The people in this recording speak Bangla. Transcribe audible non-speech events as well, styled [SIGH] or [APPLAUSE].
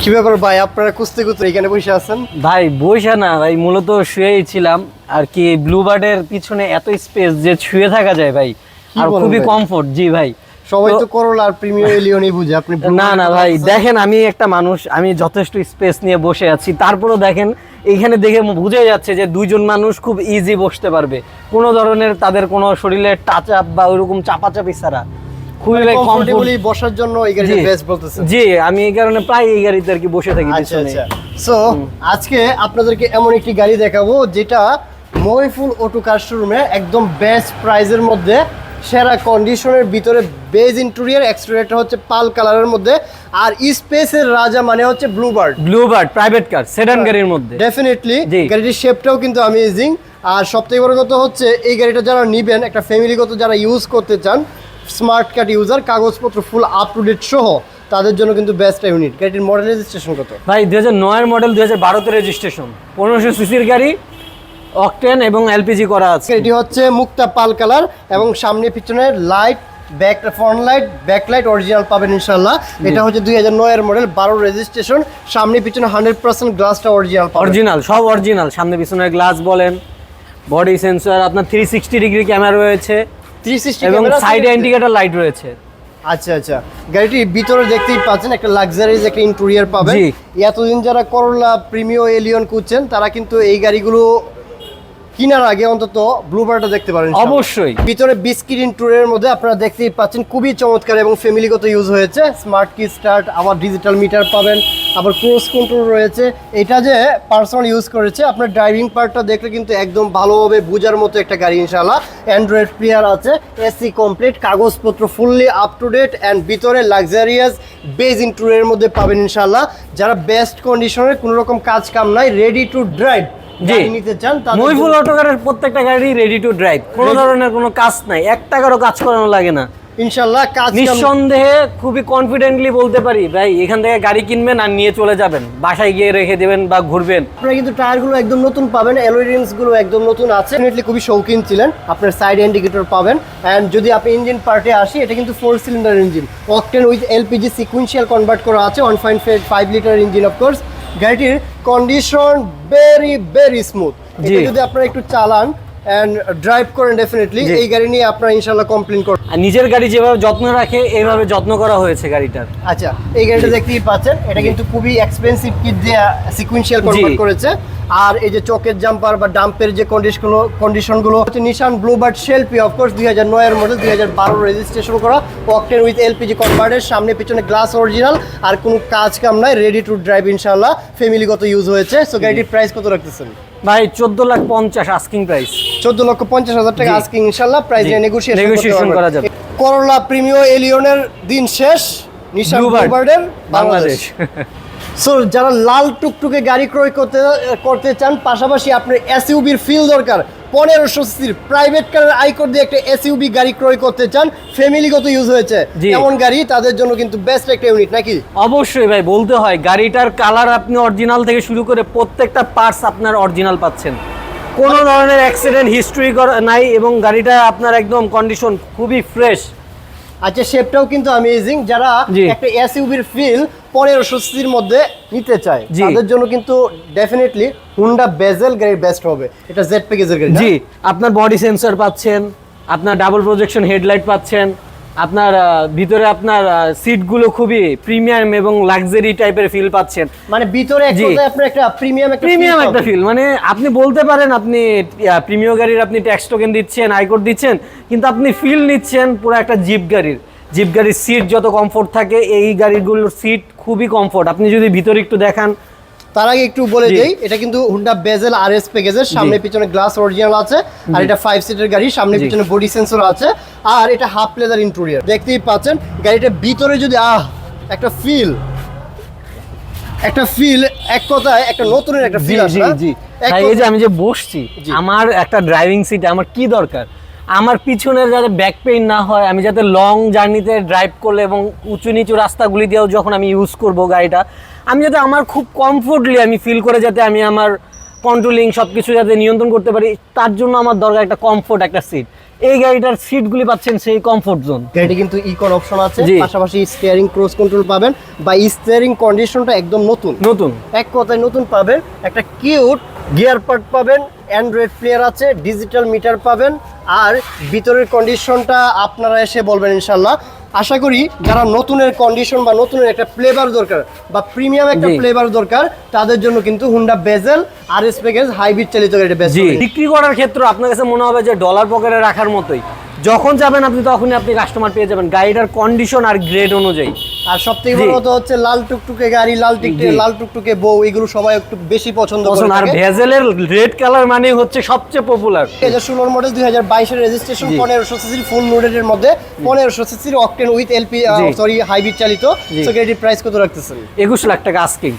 কি ব্যাপার ভাই? আপনারা কুস্তে কুস্তে এখানে বসে আছেন? ভাই বইসা না ভাই মূলত শুয়েই ছিলাম। আর কি ব্লু বার্ডের পিছনে এত স্পেস যে শুয়ে থাকা যায় ভাই আর খুবই কমফোর্ট জি ভাই। সবাই তো- করোলা আর প্রিমিয়ার [LAUGHS] এলিয়নই বুঝে আপনি না না ভাই দেখেন আমি একটা মানুষ আমি যথেষ্ট স্পেস নিয়ে বসে আছি। তারপরেও দেখেন এইখানে দেখে বুঝে যাচ্ছে যে দুইজন মানুষ খুব ইজি বসতে পারবে। কোনো ধরনের তাদের কোনো শরীরের টাচ আপ বা ওইরকম চাপাচাপি ছাড়া। খুবই ভাই কমফোর্টেবলি বসার জন্য এই গাড়িটা বেস্ট বলতেছেন। জি আমি এই কারণে প্রায় এই গাড়িতে আর কি বসে থাকি আচ্ছা পিছনে। আচ্ছা। সো আজকে আপনাদেরকে এমন একটি গাড়ি দেখাবো যেটা মহিফুল অটো কার শোরুমে একদম বেস্ট প্রাইজের মধ্যে সেরা কন্ডিশনের ভিতরে বেজ ইন্টেরিয়র এক্সটেরিয়রটা হচ্ছে পাল কালারের মধ্যে আর স্পেসের রাজা মানে হচ্ছে blue bird blue bird private car sedan গাড়ির মধ্যে। ডেফিনেটলি। গাড়িটির শেপটাও কিন্তু অ্যামেজিং আর সবথেকে বড় কথা হচ্ছে এই গাড়িটা যারা নিবেন একটা ফ্যামিলিগত যারা ইউজ করতে চান স্মার্ট কার্ড ইউজার কাগজপত্র ফুল আপ টু ডেট সহ তাদের জন্য কিন্তু বেস্ট ইউনিট গাড়িটির মডেল রেজিস্ট্রেশন কত? ভাই দু হাজার নয়ের মডেল দু হাজার বারোতে রেজিস্ট্রেশন পনেরোশো সিসির গাড়ি অকটেন এবং এলপিজি করা আছে। এটি হচ্ছে মুক্তা পাল কালার এবং সামনে পিছনে light back front light back light original পাবেন ইনশাল্লাহ এটা হচ্ছে দুই হাজার নয়ের মডেল বারো রেজিস্ট্রেশন সামনে পিছনে হান্ড্রেড পার্সেন্ট গ্লাসটা অরিজিনাল অরিজিনাল সব অরিজিনাল সামনে পিছনে গ্লাস বলেন বডি সেন্সর আপনার থ্রি সিক্সটি ডিগ্রি ক্যামেরা রয়েছে। এবং সাইডে ইন্ডিকেটর লাইট রয়েছে। আচ্ছা আচ্ছা। গাড়িটির ভিতরে দেখতেই পাচ্ছেন একটা লাক্সারিজ একটা ইন্টেরিয়র পাবেন। এতদিন যারা করোলা প্রিমিও এলিয়ন খুঁজছেন তারা কিন্তু এই গাড়িগুলো কেনার আগে অন্তত ব্লুবারটা দেখতে পারেন অবশ্যই। ভিতরে বিস্কিট ইন্টুরের মধ্যে আপনারা দেখতেই পাচ্ছেন খুবই চমৎকার এবং ফ্যামিলিগত ইউজ হয়েছে। স্মার্ট কি স্টার্ট আবার ডিজিটাল মিটার পাবেন আবার ক্রুজ কন্ট্রোল রয়েছে। এটা যে পার্সোনাল ইউজ করেছে আপনার ড্রাইভিং পার্টটা দেখলে কিন্তু একদম ভালোভাবে বোঝার মতো একটা গাড়ি ইনশাআল্লাহ। অ্যান্ড্রয়েড প্লেয়ার আছে এসি কমপ্লিট কাগজপত্র fully up to date and ভিতরে লাক্সারিয়াস বেজ ইন্টুরের মধ্যে পাবেন ইনশাল্লাহ যারা বেস্ট কন্ডিশনের কোনো রকম কাজ কাম নাই রেডি টু ড্রাইভ জি। নিতে চান মহিফুল অটোকারের প্রত্যেকটা গাড়ি রেডি টু ড্রাইভ কোনো ধরনের কোনো কাজ নাই। এক টাকারও কাজ করানো লাগে না। ইনশাআল্লাহ কাজ নিঃসন্দেহে খুবই কনফিডেন্টলি বলতে পারি ভাই এখান থেকে গাড়ি কিনবেন আর নিয়ে চলে যাবেন। বাসায় গিয়ে রেখে দেবেন বা ঘুরবেন। আপনারা কিন্তু টায়ারগুলো একদম নতুন পাবেন অ্যালয়গুলো একদম নতুন আছে। ডেফিনেটলি খুবই শৌখিন ছিলেন আপনার সাইড ইন্ডিকেটর পাবেন। অ্যান্ড যদি আপনি ইঞ্জিন পার্টে আসি এটা কিন্তু four cylinder engine octane with LPG sequential convert করা আছে one point five litre engine of course গাড়িটির কন্ডিশন ভেরি ভেরি স্মুথ। এটা যদি আপনারা একটু চালান এন্ড ড্রাইভ করেন ডেফিনেটলি এই গাড়ি নিয়ে আপনারা ইনশাল্লাহ কমপ্লেন করবেন আর নিজের গাড়ি যেভাবে যত্ন রাখে এইভাবে যত্ন করা হয়েছে গাড়িটার। আচ্ছা এই গাড়িটা দেখতেই পাচ্ছেন এটা কিন্তু খুবই এক্সপেন্সিভ কিট দিয়ে সিকুয়েন্সিয়াল কনভার্ট করেছে। আর এই যে চকের জাম্পার বা ডাম্পের যে কন্ডিশন কন্ডিশনগুলো হচ্ছে নিশান ব্লু ব্লুবার্ড শেলপি অফকোর্স দুই হাজার নয়ের মডেল দুই হাজার বারো রেজিস্ট্রেশন করা। অকটেন উইথ এলপিজি কনভার্টের সামনে পিছনে গ্লাস অরিজিনাল আর কোনো কাজ কাম নাই রেডি টু ড্রাইভ ইনশাল্লাহ ফ্যামিলিগত ইউজ হয়েছে। সো গাড়িটির প্রাইস কত রাখতেছেন? ভাই চোদ্দ লাখ পঞ্চাশ আস্কিং প্রাইস চোদ্দ লক্ষ পঞ্চাশ হাজার টাকা আস্কিং ইনশাল্লাহ প্রাইস। নেগোসিয়েশন করা যাবে। করোলা প্রিমিও এলিয়নের দিন শেষ নিশান ব্লুবার্ডের বাংলাদেশ। [LAUGHS] সো যারা লাল টুকটুকে গাড়ি ক্রয় করতে করতে চান পাশাপাশি আপনার এসইউবির ফিল দরকার পনেরোশো সিসির প্রাইভেট কারের আইকর দিয়ে একটা এসইউবি গাড়ি ক্রয় করতে চান ফ্যামিলিগত ইউজ হয়েছে। এমন গাড়ি তাদের জন্য কিন্তু বেস্ট একটা ইউনিট নাকি? অবশ্যই ভাই বলতে হয় গাড়িটার কালার আপনি অরিজিনাল থেকে শুরু করে প্রত্যেকটা পার্টস আপনার অরিজিনাল পাচ্ছেন। কোনো ধরনের অ্যাক্সিডেন্ট হিস্ট্রি নাই এবং গাড়িটা আপনার একদম কন্ডিশন খুবই ফ্রেশ আচ্ছা শেপটাও কিন্তু অ্যামেজিং যারা। একটা এসইউভির ফিল পনেরোশো সিসির মধ্যে নিতে চায়। তাদের জন্য কিন্তু ডেফিনেটলি হুন্ডা বেজেল গাড়ি বেস্ট হবে এটা জেড প্যাকেজের গাড়ি জি আপনার বডি সেন্সর পাচ্ছেন আপনার ডাবল প্রজেকশন হেডলাইট পাচ্ছেন আপনার ভিতরে আপনার সিটগুলো খুবই প্রিমিয়াম এবং লাক্সারি টাইপের ফিল পাচ্ছেন। মানে ভিতরে এক কথায় আপনার একটা প্রিমিয়াম একটা প্রিমিয়াম একটা ফিল মানে আপনি বলতে পারেন আপনি প্রিমিয়াম গাড়ির আপনি ট্যাক্স টোকেন দিচ্ছেন আইকোড দিচ্ছেন কিন্তু আপনি ফিল নিচ্ছেন পুরো একটা জিপ গাড়ির। জিপ গাড়ির সিট যত কমফোর্ট থাকে এই গাড়িগুলোর সিট খুবই কমফোর্ট আপনি যদি ভিতরে একটু দেখান তার আগে একটু বলে দেই এটা কিন্তু হুন্ডা বেজেল আর এস প্যাকেজের সামনে পিছনে গ্লাস অরিজিনাল আছে আর এটা ফাইভ সিটের গাড়ি সামনে পিছনে বডি সেন্সর আছে আর এটা হাফ লেদার ইন্টেরিয়র দেখতেই পাচ্ছেন গাড়িটা ভিতরে যদি আহ একটা ফিল একটা ফিল এক কথায় একটা নতুনের একটা ফিল আছে ভাই, এই যে আমি যে বসছি জি। আমার একটা ড্রাইভিং সিট আমার কি দরকার? আমার পিছনের যাতে ব্যাক পেইন না হয় আমি যাতে লং জার্নিতে ড্রাইভ করলে এবং উঁচু নিচু রাস্তাগুলি দিয়েও যখন আমি ইউজ করব গাড়িটা আমি যাতে আমার খুব কমফোর্টলি আমি ফিল করে যাতে আমি আমার কন্ট্রোলিং সব কিছু যাতে নিয়ন্ত্রণ করতে পারি তার জন্য আমার দরকার একটা কমফোর্ট একটা সিট এই গাড়িটার সিটগুলি পাচ্ছেন সেই কমফোর্ট জোন গাড়িটি কিন্তু ইকন অপশন আছে। পাশাপাশি স্টিয়ারিং ক্রুজ কন্ট্রোল পাবেন বা স্টিয়ারিং কন্ডিশনটা একদম নতুন। নতুন। এক কথায় নতুন পাবেন একটা কিউট গিয়ার পার্ট পাবেন অ্যান্ড্রয়েড প্লেয়ার আছে ডিজিটাল মিটার পাবেন আর ভিতরের কন্ডিশনটা আপনারা এসে বলবেন ইনশাল্লাহ। আশা করি যারা নতুনের কন্ডিশন বা নতুনের একটা ফ্লেভার দরকার বা প্রিমিয়াম একটা। ফ্লেভার দরকার তাদের জন্য কিন্তু Honda Vezel R S package hybrid চালিত গাড়িটা বেস্ট বিক্রি করার ক্ষেত্রে আপনার কাছে মনে হবে যে ডলার পকেটে রাখার মতোই। যখন যাবেন আপনি তখনই আপনি কাস্টমার পেয়ে যাবেন গাড়িটার কন্ডিশন আর গ্রেড অনুযায়ী আর সব থেকে জি। বড় কথা হচ্ছে লাল টুকটুকে গাড়ি লাল টিকটে লাল টুকটুকে বউ এগুলো সবাই একটু বেশি পছন্দ করে আর। ভেজেলের রেড কালার মানে হচ্ছে সবচেয়ে পপুলার দুই হাজার ষোলোর মডেল দুই হাজার বাইশের রেজিস্ট্রেশন জি। পনেরোশো সিসির ফুল লোডের মধ্যে পনেরোশো সিসির octane with L P. Sorry hybrid চালিত। সো গাড়িটির প্রাইস কত রাখতেছেন একুশ লাখ টাকা আজকেই